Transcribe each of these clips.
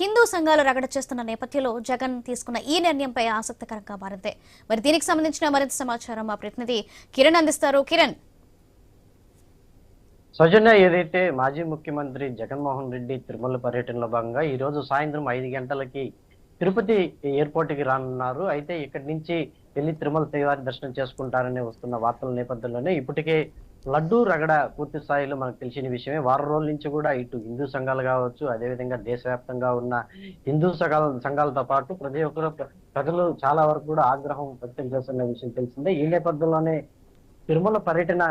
హిందూ సంఘాలు రగడ చేస్తున్న నేపథ్యంలో జగన్ తీసుకున్న ఈ నిర్ణయంపై ఆసక్తికరంగా మారింది. మరి దీనికి సంబంధించిన మరింత సమాచారం మా ప్రతినిధి కిరణ్ అందిస్తారు. కిరణ్. సౌజన్య ఏదైతే మాజీ ముఖ్యమంత్రి జగన్మోహన్ రెడ్డి తిరుమల పర్యటనలో భాగంగా ఈ రోజు సాయంత్రం ఐదు గంటలకి తిరుపతి ఎయిర్పోర్ట్కి రానున్నారు. అయితే ఇక్కడి నుంచి వెళ్ళి తిరుమల శ్రీవారి దర్శనం చేసుకుంటారని వస్తున్న వార్తల నేపథ్యంలోనే ఇప్పటికే లడ్డూ రగడ పూర్తి స్థాయిలో మనకు తెలిసిన విషయమే. వారం రోజుల నుంచి కూడా ఇటు హిందూ సంఘాలు కావచ్చు అదేవిధంగా దేశవ్యాప్తంగా ఉన్న హిందూ సంఘాల సంఘాలతో పాటు ప్రతి ఒక్కరు ప్రజలు చాలా వరకు కూడా ఆగ్రహం వ్యక్తం చేస్తున్న విషయం తెలిసిందే. ఈ నేపథ్యంలోనే తిరుమల పర్యటన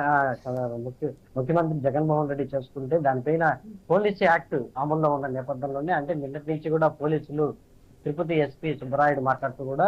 ముఖ్య ముఖ్యమంత్రి జగన్మోహన్ రెడ్డి చేసుకుంటే దానిపైన పోలీస్ యాక్ట్ అమల్లో ఉన్న నేపథ్యంలోనే అంటే నిన్నటి నుంచి కూడా పోలీసులు తిరుపతి ఎస్పీ సుబ్బరాయుడు మాట్లాడుతూ కూడా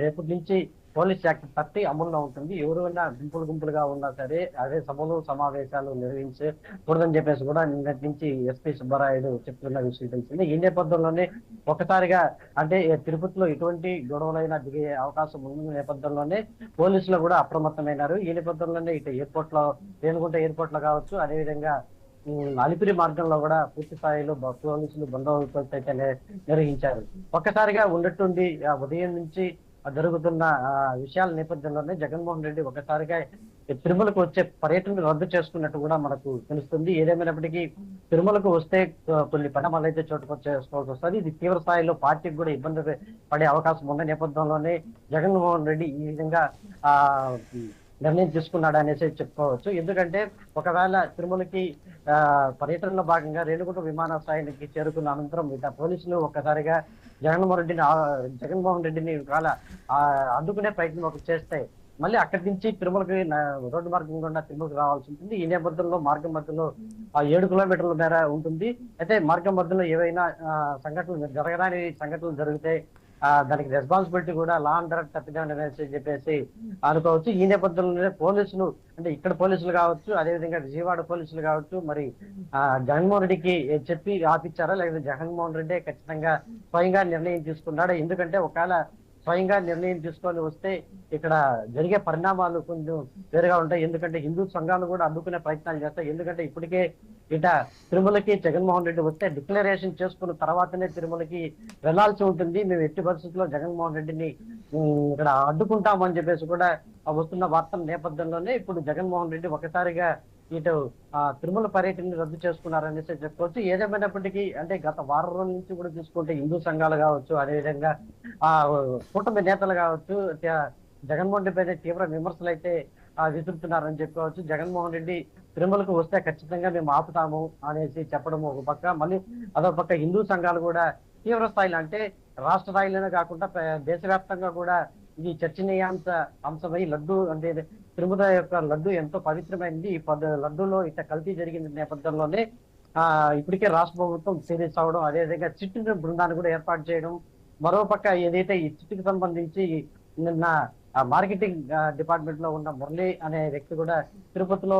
రేపటి నుంచి పోలీస్ యాక్ట్ థర్టీ అమల్లో ఉంటుంది. ఎవరైనా గుంపులు గుంపులుగా ఉన్నా సరే అదే సభలు సమావేశాలు నిర్వహించకూడదని చెప్పేసి కూడా నిన్నటి నుంచి ఎస్పీ సుబ్బారాయుడు చెప్తున్న విషయం తెలిసింది. ఈ నేపథ్యంలోనే ఒకసారిగా అంటే తిరుపతిలో ఎటువంటి గొడవలైనా దిగే అవకాశం ఉన్న నేపథ్యంలోనే పోలీసులు కూడా అప్రమత్తమైనారు. ఈ నేపథ్యంలోనే ఇటు ఎయిర్పోర్ట్లో రేణుగుంట ఎయిర్పోర్ట్లో కావచ్చు అదేవిధంగా అలిపిరి మార్గంలో కూడా పూర్తి స్థాయిలో పోలీసులు బందోబస్తు అయితే నిర్వహించారు. ఒక్కసారిగా ఉన్నట్టుండి ఆ ఉదయం నుంచి జరుగుతున్న విషయాల నేపథ్యంలోనే జగన్మోహన్ రెడ్డి ఒకసారిగా తిరుమలకు వచ్చే పర్యటనను రద్దు చేసుకున్నట్టు కూడా మనకు తెలుస్తుంది. ఏదేమైనప్పటికీ తిరుమలకు వస్తే కొన్ని పరిణామాలు అయితే చోటు చేసుకోవాల్సి వస్తుంది. ఇది తీవ్ర స్థాయిలో పార్టీకి కూడా ఇబ్బంది పడే అవకాశం ఉన్న నేపథ్యంలోనే జగన్మోహన్ రెడ్డి ఈ విధంగా ఆ నిర్ణయం తీసుకున్నాడు అనేసి చెప్పుకోవచ్చు. ఎందుకంటే ఒకవేళ తిరుమలకి పర్యటనలో భాగంగా రేణుగుంట విమానాశ్రయానికి చేరుకున్న అనంతరం ఇక పోలీసులు ఒక్కసారిగా జగన్మోహన్ రెడ్డిని జగన్మోహన్ రెడ్డిని ఒకవేళ అందుకునే ప్రయత్నం ఒకటి చేస్తే మళ్ళీ అక్కడి నుంచి తిరుమలకి రోడ్డు మార్గం గుండా తిరుమలకి రావాల్సి ఉంటుంది. ఈ నేపథ్యంలో మార్గం మధ్యలో ఆ ఏడు కిలోమీటర్ల మేర ఉంటుంది. అయితే మార్గం మధ్యలో ఏవైనా సంఘటనలు జరగడానికి సంఘటనలు జరిగితే దానికి రెస్పాన్సిబిలిటీ కూడా లా అండ్ ఆర్డర్ అనేసి చెప్పేసి అనుకోవచ్చు. ఈ నేపథ్యంలోనే పోలీసులు అంటే ఇక్కడ పోలీసులు కావచ్చు అదేవిధంగా విజయవాడ పోలీసులు కావచ్చు మరి ఆ, జగన్మోహన్ రెడ్డికి చెప్పి ఆపిచ్చారా? లేకపోతే జగన్మోహన్ రెడ్డి ఖచ్చితంగా స్వయంగా నిర్ణయం తీసుకున్నాడా? ఎందుకంటే ఒకవేళ స్వయంగా నిర్ణయం తీసుకొని వస్తే ఇక్కడ జరిగే పరిణామాలు కొంచెం వేరుగా ఉంటాయి. ఎందుకంటే హిందూ సంఘాలు కూడా అడ్డుకునే ప్రయత్నాలు చేస్తాయి. ఎందుకంటే ఇప్పటికే ఇట తిరుమలకి జగన్మోహన్ రెడ్డి వస్తే డిక్లరేషన్ చేసుకున్న తర్వాతనే తిరుమలకి వెళ్ళాల్సి ఉంటుంది. మేము ఎట్టి పరిస్థితుల్లో జగన్మోహన్ రెడ్డిని ఇక్కడ అడ్డుకుంటామని చెప్పేసి కూడా వస్తున్న వార్తల నేపథ్యంలోనే ఇప్పుడు జగన్మోహన్ రెడ్డి ఒకసారిగా ఇటు ఆ తిరుమల పర్యటన రద్దు చేసుకున్నారనేసి చెప్పుకోవచ్చు ఏదేమైనప్పటికీ అంటే గత వారం రోజుల నుంచి కూడా చూసుకుంటే హిందూ సంఘాలు కావచ్చు అదేవిధంగా ఆ కూటమి నేతలు కావచ్చు జగన్మోహన్ రెడ్డి పైన తీవ్ర విమర్శలు అయితే విసురుతున్నారని చెప్పుకోవచ్చు జగన్మోహన్ రెడ్డి తిరుమలకు వస్తే ఖచ్చితంగా మేము ఆపుతాము అనేసి చెప్పడం ఒక పక్క. మళ్ళీ అదొక పక్క హిందూ సంఘాలు కూడా తీవ్ర స్థాయిలో అంటే రాష్ట్ర స్థాయిలోనే కాకుండా దేశవ్యాప్తంగా కూడా ఇది చర్చనీయాంశ అంశమై లడ్డు అంటే తిరుమల యొక్క లడ్డు ఎంతో పవిత్రమైనది ఈ పద్ లడ్డులో ఇట్లా కల్తీ జరిగిన నేపథ్యంలోనే ఆ ఇప్పటికే రాష్ట్ర ప్రభుత్వం సీరియస్ అవడం అదేవిధంగా చిట్టు బృందాన్ని కూడా ఏర్పాటు చేయడం మరోపక్క ఏదైతే ఈ చిట్టుకి సంబంధించి నిన్న ఆ మార్కెటింగ్ డిపార్ట్మెంట్లో ఉన్న మురళి అనే వ్యక్తి కూడా తిరుపతిలో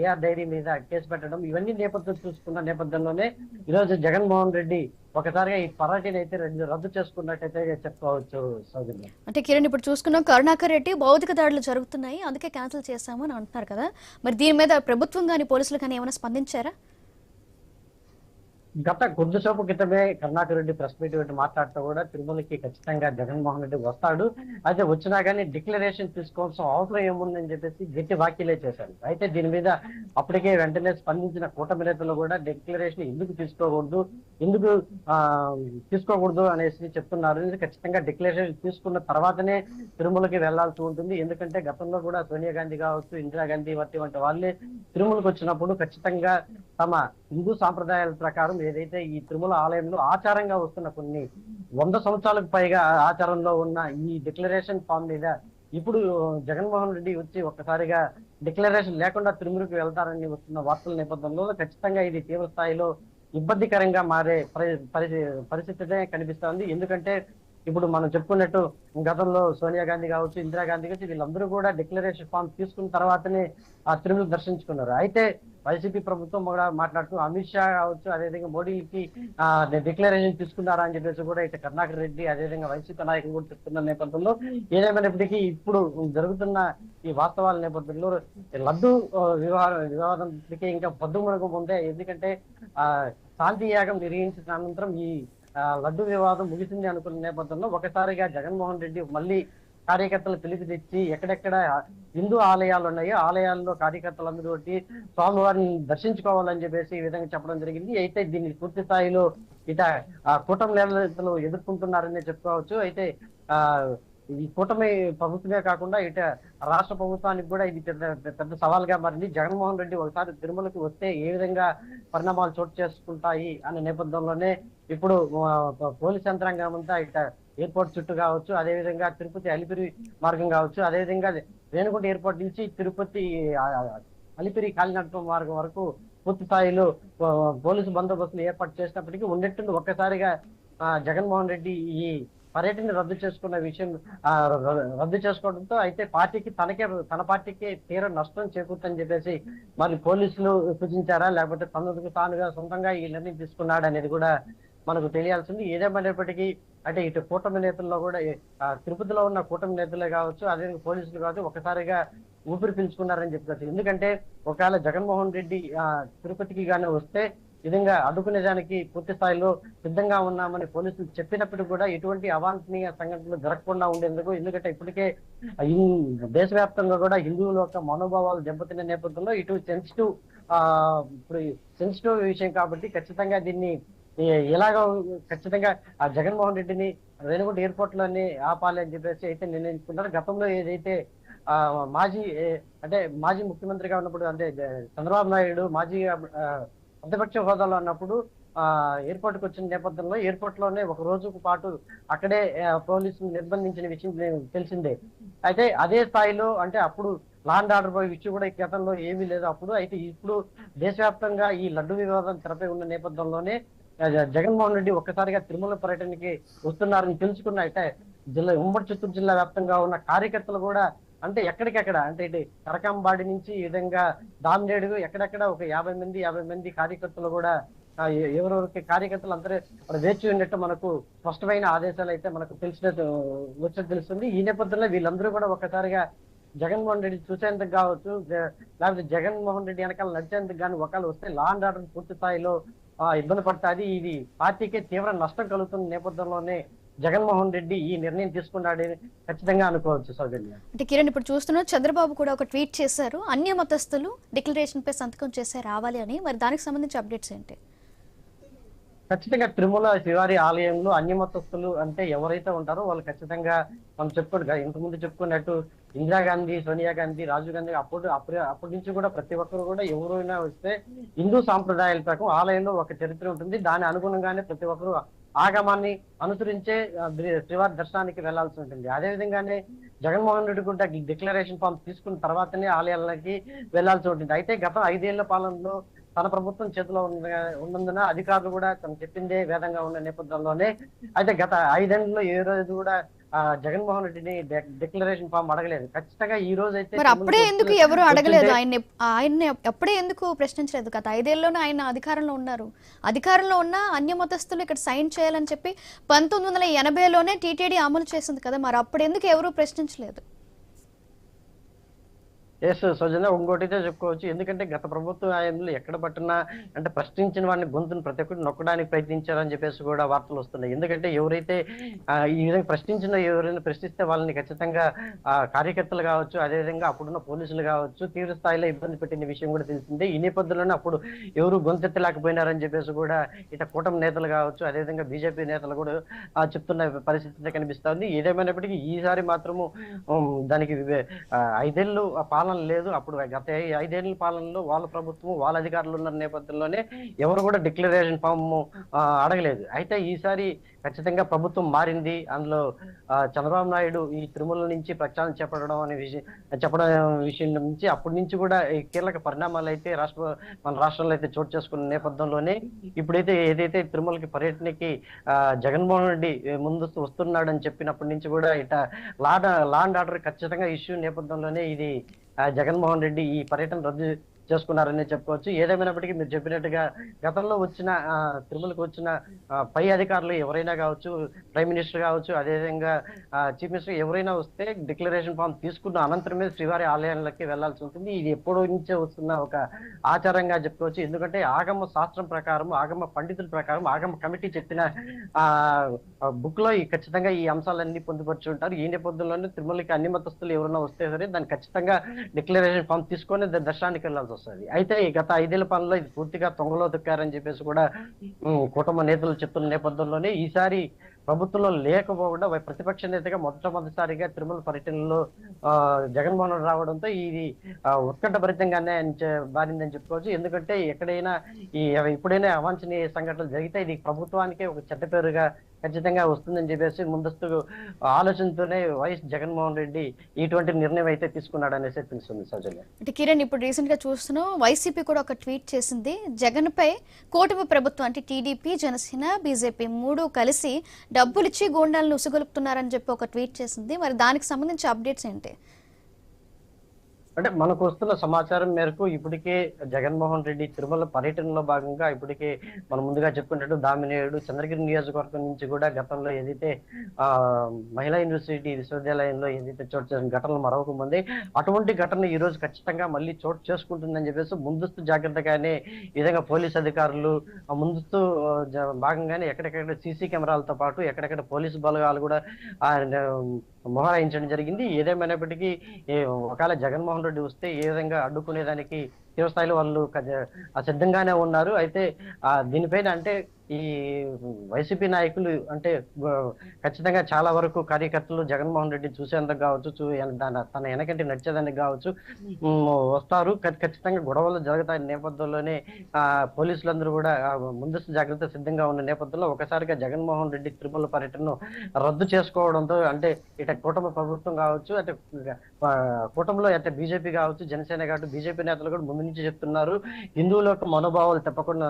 ఏఆర్ డైరీ మీద కేసు పెట్టడం ఇవన్నీ నేపథ్యం చూసుకున్న నేపథ్యంలోనే ఈరోజు జగన్మోహన్ రెడ్డి ఒకసారిగా ఈ పర్యటన అయితే రెండు రద్దు చేసుకున్నట్టయితే చెప్పుకోవచ్చు సౌజన్య. అంటే కిరణ్ ఇప్పుడు చూసుకున్నాం కరుణాకర్ రెడ్డి భౌతిక దాడులు జరుగుతున్నాయి అందుకే క్యాన్సిల్ చేశాము అని అంటున్నారు కదా. మరి దీని మీద ప్రభుత్వం కానీ పోలీసులు కానీ ఏమైనా స్పందించారా? గత కొద్దిసేపు క్రితమే కరుణాకర్ రెడ్డి ప్రెస్ మీట్ పెట్టి మాట్లాడుతూ కూడా తిరుమలకి ఖచ్చితంగా జగన్మోహన్ రెడ్డి వస్తాడు. అయితే వచ్చినా కానీ డిక్లరేషన్ తీసుకోవాల్సిన అవసరం ఏముందని చెప్పేసి గట్టి వ్యాఖ్యలే చేశారు. అయితే దీని మీద అప్పటికే వెంటనే స్పందించిన కూటమి నేతలు కూడా డిక్లరేషన్ ఎందుకు తీసుకోకూడదు ఎందుకు ఆ తీసుకోకూడదు అనేసి చెప్తున్నారు. ఖచ్చితంగా డిక్లరేషన్ తీసుకున్న తర్వాతనే తిరుమలకి వెళ్ళాల్సి ఉంటుంది. ఎందుకంటే గతంలో కూడా సోనియా గాంధీ కావచ్చు ఇందిరాగాంధీ వంటి వంటి వాళ్ళే తిరుమలకు వచ్చినప్పుడు ఖచ్చితంగా తమ హిందూ సాంప్రదాయాల ప్రకారం ఏదైతే ఈ తిరుమల ఆలయంలో ఆచారంగా వస్తున్న కొన్ని వంద సంవత్సరాలకు పైగా ఆచారంలో ఉన్న ఈ డిక్లరేషన్ ఫామ్ మీద ఇప్పుడు జగన్మోహన్ రెడ్డి వచ్చి ఒక్కసారిగా డిక్లరేషన్ లేకుండా తిరుమలకి వెళ్తారని వస్తున్న వార్తల నేపథ్యంలో ఖచ్చితంగా ఇది తీవ్ర స్థాయిలో ఇబ్బందికరంగా మారే పరి- పరి- పరిస్థితి కనిపిస్తోంది. ఎందుకంటే ఇప్పుడు మనం చెప్పుకున్నట్టు గతంలో సోనియా గాంధీ కావచ్చు ఇందిరాగాంధీ కావచ్చు వీళ్ళందరూ కూడా డిక్లరేషన్ ఫామ్ తీసుకున్న తర్వాతనే ఆ తిరుమల దర్శించుకున్నారు. అయితే వైసీపీ ప్రభుత్వం కూడా మాట్లాడుతూ అమిత్ షా కావచ్చు అదేవిధంగా మోడీకి డిక్లరేషన్ తీసుకున్నారా అని చెప్పేసి కూడా ఇటు కర్ణాకర్ రెడ్డి అదేవిధంగా వైసీపీ నాయకులు కూడా చెప్తున్న నేపథ్యంలో ఏదేమైనప్పటికీ ఇప్పుడు జరుగుతున్న ఈ వాస్తవాల నేపథ్యంలో లడ్డు వివాహం వివాహ వివాదానికి ఇంకా పొద్దుమునకు ముందే ఎందుకంటే ఆ శాంతి యాగం నిర్వహించిన అనంతరం ఈ లడ్డు వివాదం ముగిసింది అనుకున్న నేపథ్యంలో ఒకసారిగా జగన్మోహన్ రెడ్డి మళ్ళీ కార్యకర్తలు పిలిపి తెచ్చి ఎక్కడెక్కడ హిందూ ఆలయాలు ఉన్నాయో ఆలయాల్లో కార్యకర్తలందరూ వచ్చి స్వామివారిని దర్శించుకోవాలని చెప్పేసి ఈ విధంగా చెప్పడం జరిగింది. అయితే దీన్ని పూర్తి స్థాయిలో ఇట ఆ, కూటమి నేతలు ఎదుర్కొంటున్నారని చెప్పుకోవచ్చు. అయితే ఆ ఈ కూటమి ప్రభుత్వమే కాకుండా ఇట రాష్ట్ర ప్రభుత్వానికి కూడా ఇది పెద్ద పెద్ద సవాల్గా మారింది. జగన్మోహన్ రెడ్డి ఒకసారి తిరుమలకి వస్తే ఏ విధంగా పరిణామాలు చోటు చేసుకుంటాయి అనే నేపథ్యంలోనే ఇప్పుడు పోలీస్ యంత్రాంగం అంతా ఇట ఎయిర్పోర్ట్ చుట్టూ కావచ్చు అదేవిధంగా తిరుపతి అలిపిరి మార్గం కావచ్చు అదేవిధంగా రేణుగుంట ఎయిర్పోర్ట్ నుంచి తిరుపతి అలిపిరి కాలినడక మార్గం వరకు పూర్తి స్థాయిలో పోలీసు బందోబస్తులు ఏర్పాటు చేసినప్పటికీ ఉన్నట్టుండి ఒక్కసారిగా జగన్మోహన్ రెడ్డి ఈ పర్యటన రద్దు చేసుకున్న విషయం రద్దు చేసుకోవడంతో అయితే పార్టీకి తనకే తన పార్టీకి తీర నష్టం చేకూరుతని చెప్పేసి మరి పోలీసులు సూచించారా? లేకపోతే తనకు తానుగా సొంతంగా ఈ నిర్ణయం తీసుకున్నాడు అనేది కూడా మనకు తెలియాల్సింది. ఏదేమైనప్పటికీ అంటే ఇటు కూటమి నేతల్లో కూడా తిరుపతిలో ఉన్న కూటమి నేతలే కావచ్చు అదే పోలీసులు కావచ్చు ఒకసారిగా ఊపిరి పీల్చుకున్నారని చెప్పుకోవచ్చు ఎందుకంటే ఒకవేళ జగన్మోహన్ రెడ్డి తిరుపతికి గానే వస్తే విధంగా అడ్డుకునేదానికి పూర్తి స్థాయిలో సిద్ధంగా ఉన్నామని పోలీసులు చెప్పినప్పటికీ కూడా ఎటువంటి అవాంఛనీయ సంఘటనలు జరగకుండా ఉండేందుకు ఎందుకంటే ఇప్పటికే దేశవ్యాప్తంగా కూడా హిందువుల యొక్క మనోభావాలు దెబ్బతిన్న నేపథ్యంలో ఇటు సెన్సిటివ్ ఆ ఇప్పుడు సెన్సిటివ్ విషయం కాబట్టి ఖచ్చితంగా దీన్ని ఎలాగో ఖచ్చితంగా ఆ జగన్మోహన్ రెడ్డిని రేణుగుంట ఎయిర్పోర్ట్లోనే ఆపాలి అని చెప్పేసి అయితే నిర్ణయించుకున్నారు. గతంలో ఏదైతే ఆ మాజీ అంటే మాజీ ముఖ్యమంత్రిగా ఉన్నప్పుడు అంటే చంద్రబాబు నాయుడు మాజీ ప్రతిపక్ష హోదాలో ఉన్నప్పుడు ఆ ఎయిర్పోర్ట్కు వచ్చిన నేపథ్యంలో ఎయిర్పోర్ట్లోనే ఒక రోజుకు పాటు అక్కడే పోలీసులు నిర్బంధించిన విషయం తెలిసిందే. అయితే అదే స్థాయిలో అంటే అప్పుడు లాండ్ ఆర్డర్ బాయ్ విషయం కూడా ఈ గతంలో ఏమీ లేదు అప్పుడు. అయితే ఇప్పుడు దేశవ్యాప్తంగా ఈ లడ్డు వివాదం తెరపై ఉన్న నేపథ్యంలోనే జగన్మోహన్ రెడ్డి ఒక్కసారిగా తిరుమల పర్యటనకి వస్తున్నారని తెలుసుకున్న అయితే జిల్లా ఉమ్మడి చిత్తూరు జిల్లా వ్యాప్తంగా ఉన్న కార్యకర్తలు కూడా అంటే ఎక్కడికెక్కడ? అంటే ఇటు కరకంబాడి నుంచి ఈ విధంగా దామినేడు ఎక్కడెక్కడ? ఒక యాభై మంది యాభై మంది కార్యకర్తలు కూడా ఎవరెవరికి కార్యకర్తలు అందరూ వేచి ఉన్నట్టు మనకు స్పష్టమైన ఆదేశాలు అయితే మనకు తెలిసినట్టు వచ్చినట్టు తెలుస్తుంది. ఈ నేపథ్యంలో వీళ్ళందరూ కూడా ఒకసారిగా జగన్మోహన్ రెడ్డి చూసేందుకు కావచ్చు లేకపోతే జగన్మోహన్ రెడ్డి వెనకాల నడిచేందుకు కానీ ఒకళ్ళు వస్తే లా అండ్ ఆర్డర్ పూర్తి స్థాయిలో ఇబ్బంది పడుతుంది. ఇది పార్టీకి తీవ్ర నష్టం కలుగుతున్న నేపథ్యంలోనే జగన్మోహన్ రెడ్డి ఈ నిర్ణయం తీసుకున్నాడని ఖచ్చితంగా అనుకోవచ్చు సౌజన్య. అంటే కిరణ్ ఇప్పుడు చూస్తున్నాం చంద్రబాబు కూడా ఒక ట్వీట్ చేశారు. అన్య మతస్థులు డిక్లరేషన్ పై సంతకం చేసే రావాలి అని. మరి దానికి సంబంధించి అప్డేట్స్ ఏంటి? ఖచ్చితంగా తిరుమల శ్రీవారి ఆలయంలో అన్య మతస్థులు అంటే ఎవరైతే ఉంటారో వాళ్ళు ఖచ్చితంగా మనం చెప్పుకోండి ఇంతకుముందు చెప్పుకున్నట్టు ఇందిరాగాంధీ సోనియా గాంధీ రాజీవ్ గాంధీ అప్పుడు అప్పుడు అప్పటి నుంచి కూడా ప్రతి ఒక్కరు కూడా ఎవరైనా వస్తే హిందూ సాంప్రదాయాల ప్రకారం ఆలయంలో ఒక చరిత్ర ఉంటుంది. దాని అనుగుణంగానే ప్రతి ఒక్కరు ఆగమాన్ని అనుసరించే శ్రీవారి దర్శనానికి వెళ్ళాల్సి ఉంటుంది. అదే విధంగానే జగన్మోహన్ రెడ్డి కూడా డిక్లరేషన్ ఫామ్ తీసుకున్న తర్వాతనే ఆలయాలకి వెళ్ళాల్సి ఉంటుంది. అయితే గత ఐదేళ్ళ పాలనలో తన ప్రభుత్వం చేతిలో ఉన్నందున అధికారులు కూడా తను చెప్పిందే వేదంగా ఉన్న నేపథ్యంలోనే అయితే గత ఐదేళ్ళలో ఏ రోజు కూడా జగన్మోహన్ రెడ్డిని డిక్లరేషన్ ఫామ్ అడగలేదు. ఖచ్చితంగా ఈ రోజు అయితే మరి అప్పుడే ఎందుకు ఎవరు అడగలేదు? ఆయన్ని ఆయన్ని అప్పుడే ఎందుకు ప్రశ్నించలేదు? గత ఐదేళ్ళోనే ఆయన అధికారంలో ఉన్నారు. అధికారంలో ఉన్న అన్య మతస్థులు ఇక్కడ సైన్ చేయాలని చెప్పి పంతొమ్మిది వందల ఎనభైలోనే టీటీడీ అమలు చేసింది కదా మరి అప్పుడు ఎందుకు ఎవరు ప్రశ్నించలేదు? ఎస్ సౌజన్య ఇంకోటితే చెప్పుకోవచ్చు. ఎందుకంటే గత ప్రభుత్వ హయాంలో ఎక్కడ పట్టినా అంటే ప్రశ్నించిన వాడిని గొంతును ప్రతి ఒక్కటి నొక్కడానికి ప్రయత్నించారని చెప్పేసి కూడా వార్తలు వస్తున్నాయి. ఎందుకంటే ఎవరైతే ఈ విధంగా ప్రశ్నించిన ఎవరైనా ప్రశ్నిస్తే వాళ్ళని ఖచ్చితంగా కార్యకర్తలు కావచ్చు అదేవిధంగా అప్పుడున్న పోలీసులు కావచ్చు తీవ్ర స్థాయిలో ఇబ్బంది పెట్టిన విషయం కూడా తెలిసిందే. ఈ నేపథ్యంలోనే అప్పుడు ఎవరు గొంతెత్తలేకపోయినారని చెప్పేసి కూడా ఇట కూటమి నేతలు కావచ్చు అదేవిధంగా బీజేపీ నేతలు కూడా చెప్తున్న పరిస్థితి కనిపిస్తుంది ఏదేమైనప్పటికీ ఈసారి మాత్రము దానికి ఐదేళ్ళు ఆ, పాలన లేదు. అప్పుడు గత ఐదేళ్ళ పాలనలో వాళ్ళ ప్రభుత్వం వాళ్ళ అధికారులు ఉన్న నేపథ్యంలోనే ఎవరు కూడా డిక్లరేషన్ ఫామ్ అడగలేదు. అయితే ఈసారి ఖచ్చితంగా ప్రభుత్వం మారింది. అందులో చంద్రబాబు నాయుడు ఈ తిరుమల నుంచి ప్రచారం చెప్పడం అనే విషయం చెప్పడం విషయం నుంచి అప్పటి నుంచి కూడా ఈ కీలక పరిణామాలు అయితే రాష్ట్ర మన రాష్ట్రంలో అయితే చోటు చేసుకున్న నేపథ్యంలోనే ఇప్పుడైతే ఏదైతే తిరుమలకి పర్యటనకి జగన్మోహన్ రెడ్డి ముందు వస్తున్నాడని చెప్పినప్పటి నుంచి కూడా ఇట లాడ్ లాండ్ ఆర్డర్ ఖచ్చితంగా ఇష్యూ నేపథ్యంలోనే ఇది ఆ, జగన్మోహన్ రెడ్డి ఈ పర్యటన రద్దు చేసుకున్నారని చెప్పుకోవచ్చు. ఏదేమైనప్పటికీ మీరు చెప్పినట్టుగా గతంలో వచ్చిన తిరుమలకు వచ్చిన పై అధికారులు ఎవరైనా కావచ్చు ప్రైమ్ మినిస్టర్ కావచ్చు అదేవిధంగా చీఫ్ మినిస్టర్ ఎవరైనా వస్తే డిక్లరేషన్ ఫామ్ తీసుకున్న అనంతరమే శ్రీవారి ఆలయాలకి వెళ్ళాల్సి ఉంటుంది. ఇది ఎప్పటి నుంచే వస్తున్న ఒక ఆచారంగా చెప్పుకోవచ్చు. ఎందుకంటే ఆగమ శాస్త్రం ప్రకారం ఆగమ పండితుల ప్రకారం ఆగమ కమిటీ చెప్పిన ఆ బుక్లో ఖచ్చితంగా ఈ అంశాలన్నీ పొందుపరిచి ఉంటారు. ఈ నేపథ్యంలోనే తిరుమలకి అన్ని మతస్థులు ఎవరైనా వస్తే సరే దాన్ని ఖచ్చితంగా డిక్లరేషన్ ఫామ్ తీసుకొని దర్శనానికి వెళ్ళాల్సి వస్తుంది. అయితే ఈ గత ఐదేళ్ళ పనుల్లో ఇది పూర్తిగా తొంగలో దొక్కారని చెప్పేసి కూడా కుటుంబ నేతలు చెప్తున్న నేపథ్యంలోనే ఈసారి ప్రభుత్వంలో లేకపోకుండా ప్రతిపక్ష నేతగా మొట్టమొదటిసారిగా తిరుమల పర్యటనలో ఆ, జగన్మోహన్ రావడంతో ఇది ఆ, ఉత్కంఠభరితంగానే అని మారిందని చెప్పుకోవచ్చు. ఎందుకంటే ఎక్కడైనా ఈ ఇప్పుడైనా అవాంఛనీయ సంఘటనలు జరిగితే ఇది ప్రభుత్వానికే ఒక చెడ్డ పేరుగా ఖచ్చితంగా వస్తుందని చెప్పేసి ముందస్తు ఆలోచనతోనే వైఎస్ జగన్మోహన్ రెడ్డి ఇటువంటి నిర్ణయం అయితే తీసుకున్నాడు అనేసి తెలుస్తుంది సౌజన్య. అంటే కిరణ్ ఇప్పుడు రీసెంట్గా చూస్తున్నాం వైసీపీ కూడా ఒక ట్వీట్ చేసింది జగన్ పై కూటమి ప్రభుత్వం అంటే టీడీపీ జనసేన బీజేపీ మూడు కలిసి డబ్బులిచ్చి గోండాలను ఉసుగొలుపుతున్నారని చెప్పి ఒక ట్వీట్ చేసింది. మరి దానికి సంబంధించి అప్డేట్స్ ఏంటి? అంటే మనకు వస్తున్న సమాచారం మేరకు ఇప్పటికే జగన్మోహన్ రెడ్డి తిరుమల పర్యటనలో భాగంగా ఇప్పటికే మనం ముందుగా చెప్పుకున్నట్టు దామినేయుడు చంద్రగిరి నియోజకవర్గం నుంచి కూడా గతంలో ఏదైతే ఆ మహిళా యూనివర్సిటీ విశ్వవిద్యాలయంలో ఏదైతే చోటు చేసిన ఘటనలు మరవకముందే అటువంటి ఘటన ఈ రోజు ఖచ్చితంగా మళ్ళీ చోటు చేసుకుంటుందని చెప్పేసి ముందస్తు జాగ్రత్తగానే ఈ విధంగా పోలీస్ అధికారులు ముందస్తు భాగంగానే ఎక్కడెక్కడ సీసీ కెమెరాలతో పాటు ఎక్కడెక్కడ పోలీసు బలగాలు కూడా మొహరాయించడం జరిగింది. ఏదేమైనప్పటికీ ఒకవేళ జగన్మోహన్ రెడ్డి వస్తే ఏ విధంగా అడ్డుకునేదానికి తీవ్రస్థాయిలో వాళ్ళు సిద్ధంగానే ఉన్నారు. అయితే ఆ దీనిపైన అంటే ఈ వైసీపీ నాయకులు అంటే ఖచ్చితంగా చాలా వరకు కార్యకర్తలు జగన్మోహన్ రెడ్డి చూసేందుకు కావచ్చు చూ దాని తన వెనకంటే నడిచేదానికి కావచ్చు వస్తారు. ఖచ్చితంగా గొడవలు జరుగుతాయి నేపథ్యంలోనే ఆ పోలీసులందరూ కూడా ముందస్తు జాగ్రత్త సిద్ధంగా ఉన్న నేపథ్యంలో ఒకసారిగా జగన్మోహన్ రెడ్డి తిరుమల పర్యటనను రద్దు చేసుకోవడంతో అంటే ఇట కుటుంబ ప్రభుత్వం కావచ్చు అంటే ఆ, కూటమిలో అంటే బీజేపీ కావచ్చు జనసేన కావచ్చు బీజేపీ నేతలు కూడా ముందు నుంచి చెప్తున్నారు. హిందువుల యొక్క మనోభావాలు తప్పకుండా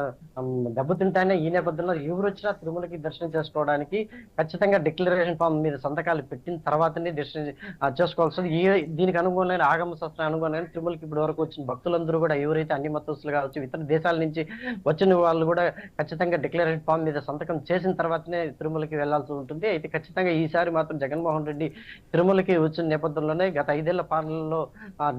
దెబ్బతింటానే ఈ నేపథ్యంలో ఎవరు వచ్చినా తిరుమలకి దర్శనం చేసుకోవడానికి ఖచ్చితంగా డిక్లరేషన్ ఫామ్ మీద సంతకాలు పెట్టిన తర్వాతనే దర్శనం ఆ, చేసుకోవాల్సి ఈ దీనికి అనుగుణమైన ఆగమ శాస్త్రం అనుగుణమైన తిరుమలకి ఇప్పటి వరకు వచ్చిన భక్తులందరూ కూడా ఎవరైతే అన్ని మతస్థులు కావచ్చు ఇతర దేశాల నుంచి వచ్చిన వాళ్ళు కూడా ఖచ్చితంగా డిక్లరేషన్ ఫామ్ మీద సంతకం చేసిన తర్వాతనే తిరుమలకి వెళ్ళాల్సి ఉంటుంది. అయితే ఖచ్చితంగా ఈసారి మాత్రం జగన్మోహన్ రెడ్డి తిరుమలకి వచ్చిన నేపథ్యంలోనే గత ఐదేళ్ళ పాలనలో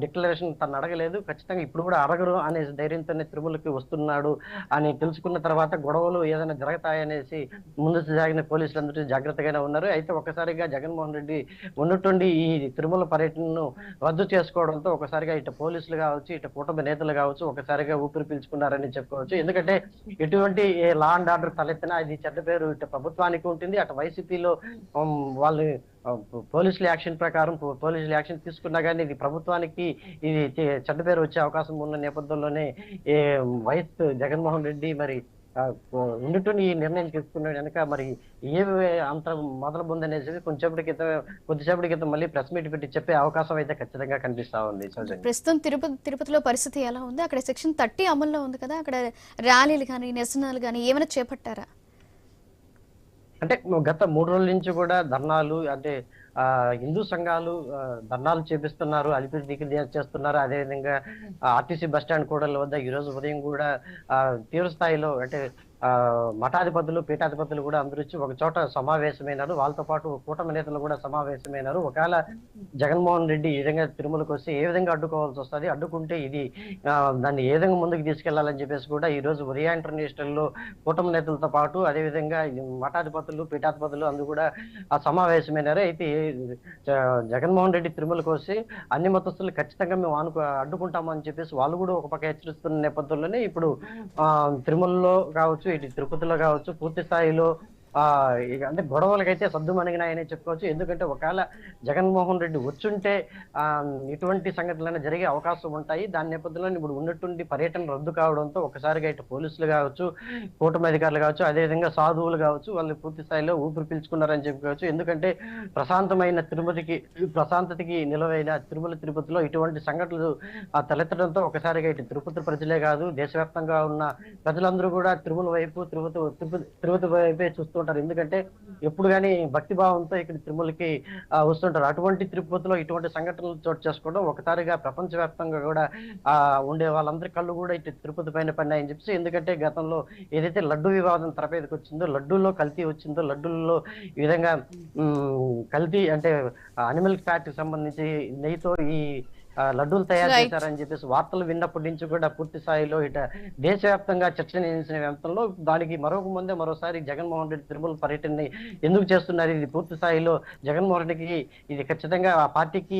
డిక్లరేషన్ తను అడగలేదు. ఖచ్చితంగా ఇప్పుడు కూడా అడగరు అనే ధైర్యంతోనే తిరుమలకి వస్తున్నాడు అని తెలుసుకున్న తర్వాత గొడవలు ఏదైనా జరుగుతాయనేసి ముందు జాగిన పోలీసులందరూ జాగ్రత్తగానే ఉన్నారు. అయితే ఒకసారిగా జగన్మోహన్ రెడ్డి ఉన్నటువంటి ఈ తిరుమల పర్యటనను రద్దు చేసుకోవడంతో ఒకసారిగా ఇటు పోలీసులు కావచ్చు ఇటు కుటుంబ నేతలు కావచ్చు ఒకసారిగా ఊపిరి పీల్చుకున్నారని చెప్పుకోవచ్చు. ఎందుకంటే ఎటువంటి లా అండ్ ఆర్డర్ తలెత్తినా ఇది చెడ్డ పేరు ఇటు ప్రభుత్వానికి ఉంటుంది. అటు వైసీపీలో వాళ్ళు పోలీసుల యాక్షన్ ప్రకారం పోలీసులు పోలీసుల యాక్షన్ తీసుకున్నా కానీ ఇది ప్రభుత్వానికి ఇది చెడ్డ పేరు వచ్చే అవకాశం ఉన్న నేపథ్యంలోనే ఏ వైఎస్ జగన్మోహన్ రెడ్డి మరి ఉండుటూని ఈ నిర్ణయం తీసుకున్నాడు. వెనక మరి ఏ అంత మొదలు ఉందనేసి కొంచెంసేపటి క్రితం కొద్దిసేపటి క్రితం మళ్ళీ ప్రెస్ మీట్ పెట్టి చెప్పే అవకాశం అయితే ఖచ్చితంగా కనిపిస్తా ఉంది. ప్రస్తుతం తిరుపతి తిరుపతిలో పరిస్థితి ఎలా ఉంది? అక్కడ సెక్షన్ థర్టీ అమల్లో ఉంది కదా అక్కడ ర్యాలీలు కానీ నిరసనలు కానీ ఏమైనా చేపట్టారా? అంటే గత మూడు రోజుల నుంచి కూడా ధర్నాలు అంటే హిందూ సంఘాలు ధర్నాలు చేపిస్తున్నారు అలిపిరి దిగులు చేస్తున్నారు. అదేవిధంగా ఆర్టీసీ బస్ స్టాండ్ కూడా వద్ద ఈ రోజు ఉదయం కూడా ఆ, తీవ్ర స్థాయిలో అంటే మఠాధిపతులు పీఠాధిపతులు కూడా అందరూ వచ్చి ఒక చోట సమావేశమైనారు. వాళ్ళతో పాటు కూటమి నేతలు కూడా సమావేశమైనారు. ఒకవేళ జగన్మోహన్ రెడ్డి ఈ విధంగా తిరుమలకు వస్తే ఏ విధంగా అడ్డుకోవాల్సి వస్తుంది? అడ్డుకుంటే ఇది దాన్ని ఏ విధంగా ముందుకు తీసుకెళ్ళాలని చెప్పేసి కూడా ఈ రోజు ఉదయ ఇంటర్నేషనల్లో కూటమి నేతలతో పాటు అదేవిధంగా మఠాధిపతులు పీఠాధిపతులు అందరూ కూడా ఆ సమావేశమైనారు. అయితే జగన్మోహన్ రెడ్డి తిరుమలకు వస్తే అన్ని మతస్థులు ఖచ్చితంగా మేము అనుకు అడ్డుకుంటామని చెప్పేసి వాళ్ళు కూడా ఒక పక్క హెచ్చరిస్తున్న నేపథ్యంలోనే ఇప్పుడు ఆ తిరుమలలో కావచ్చు ఇటు తిరుపతిలో కావచ్చు పూర్తి స్థాయిలో ఇక అంటే గొడవలకైతే సద్దు మణిగినాయని చెప్పుకోవచ్చు. ఎందుకంటే ఒకవేళ జగన్మోహన్ రెడ్డి వచ్చుంటే ఇటువంటి సంఘటనలు జరిగే అవకాశం ఉంటాయి. దాని నేపథ్యంలో ఇప్పుడు ఉన్నటువంటి పర్యటన రద్దు కావడంతో ఒకసారిగా ఇటు పోలీసులు కావచ్చు కూటమి అధికారులు కావచ్చు అదేవిధంగా సాధువులు కావచ్చు వాళ్ళు పూర్తి స్థాయిలో ఊపిరి పీల్చుకున్నారని చెప్పుకోవచ్చు. ఎందుకంటే ప్రశాంతమైన తిరుమతికి ప్రశాంతతకి నిలవైన తిరుమల తిరుపతిలో ఇటువంటి సంఘటనలు తలెత్తడంతో ఒకసారిగా ఇటు తిరుపతి ప్రజలే కాదు దేశవ్యాప్తంగా ఉన్న ప్రజలందరూ కూడా తిరుమల వైపు తిరుపతి తిరుపతి తిరుపతి వైపే చూస్తూ వస్తుంటారు ఎందుకంటే ఎప్పుడు కానీ భక్తి భావంతో ఇక్కడ తిరుమలకి వస్తుంటారు. అటువంటి తిరుపతిలో ఇటువంటి సంఘటనలు చోటు చేసుకోవడం ఒకసారిగా ప్రపంచవ్యాప్తంగా కూడా ఆ ఉండే వాళ్ళందరి కళ్ళు కూడా ఇటు తిరుపతి పైన పడినాయని చెప్పి ఎందుకంటే గతంలో ఏదైతే లడ్డు వివాదం తెరపైకి వచ్చిందో లడ్డూలో కల్తీ వచ్చిందో లడ్డూల్లో ఈ విధంగా కల్తీ అంటే అనిమల్ ఫ్యాట్ సంబంధించి నెయ్యితో ఈ లడ్డూలు తయారు. చేశారని చెప్పేసి వార్తలు విన్నప్పటి నుంచి కూడా పూర్తి స్థాయిలో ఇట దేశవ్యాప్తంగా చర్చనీయాంశమైన వ్యాప్తంలో దానికి మరొక ముందే మరోసారి జగన్మోహన్ రెడ్డి తిరుమల పర్యటనని ఎందుకు చేస్తున్నారు ఇది పూర్తి స్థాయిలో జగన్మోహన్ రెడ్డికి ఇది ఖచ్చితంగా ఆ పార్టీకి